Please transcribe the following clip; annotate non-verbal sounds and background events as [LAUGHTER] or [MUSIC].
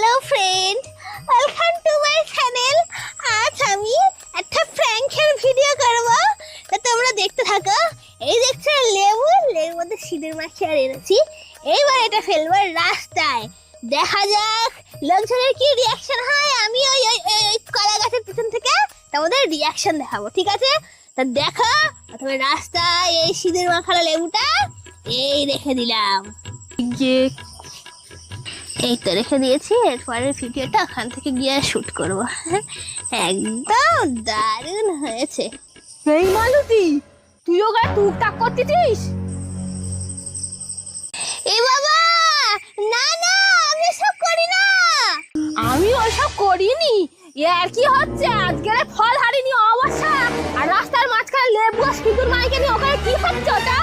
Hello friend welcome to my channel আজ আমি একটা প্র্যাঙ্কের ভিডিও করব। তা তোমরা দেখতে থাকো। এই দেখছ লেবু, লেবুর মধ্যে সিঁদুর মাখিয়ে আর এনেছি। এইবার এটা ফেলব রাস্তায়। দেখা যাক, লোকজনের কি রিয়াকশন হয়? আমি ওই- ওই কলা গাছের পিছন থেকে তোমাদের রিয়াকশন দেখাবো, ঠিক আছে? তা দেখো, প্রথমে রাস্তায় এই সিঁদুর মাখানো লেবুটা। এই রেখে দিলাম। এই তো রেখে দিয়েছি এরপরের ভিডিওটা ওখান থেকে গিয়ে শুট করব। [LAUGHS] একদম দারুণ হয়েছে। এই মালতী তুই ওখানে টুকটাক করতেছিস? এ বাবা! না না আমি সব করি না। আমি ওইসব করিনি। এ আর কি হচ্ছে? আজকে ফল হারিনি অবস্থা আর রাস্তার মাঝখানে লেবু আর সিঁদুর মাইকে নিয়ে ওখানে কি হচ্ছে ওটা